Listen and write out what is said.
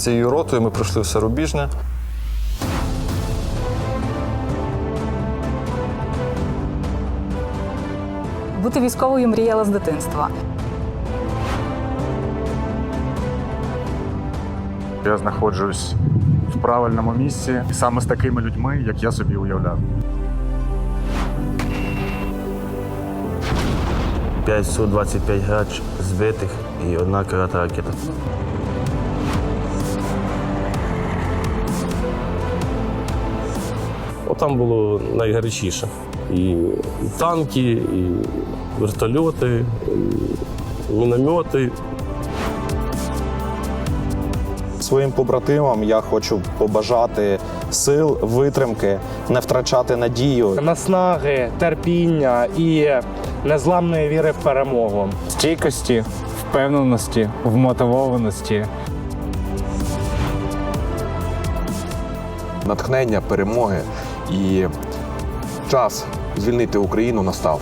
цією ротою ми пройшли все рубіжне. Бути військовою мріяла з дитинства. Я знаходжусь в правильному місці саме з такими людьми, як я собі уявляв. 5 Су-25 грач збитих і одна крата ракета. Там було найгарячіше. І танки, і вертольоти, і міномети. Своїм побратимам я хочу побажати сил, витримки, не втрачати надію. наснаги, терпіння і незламної віри в перемогу. стійкості, впевненості, вмотивованості. натхнення, перемоги і час звільнити Україну настав.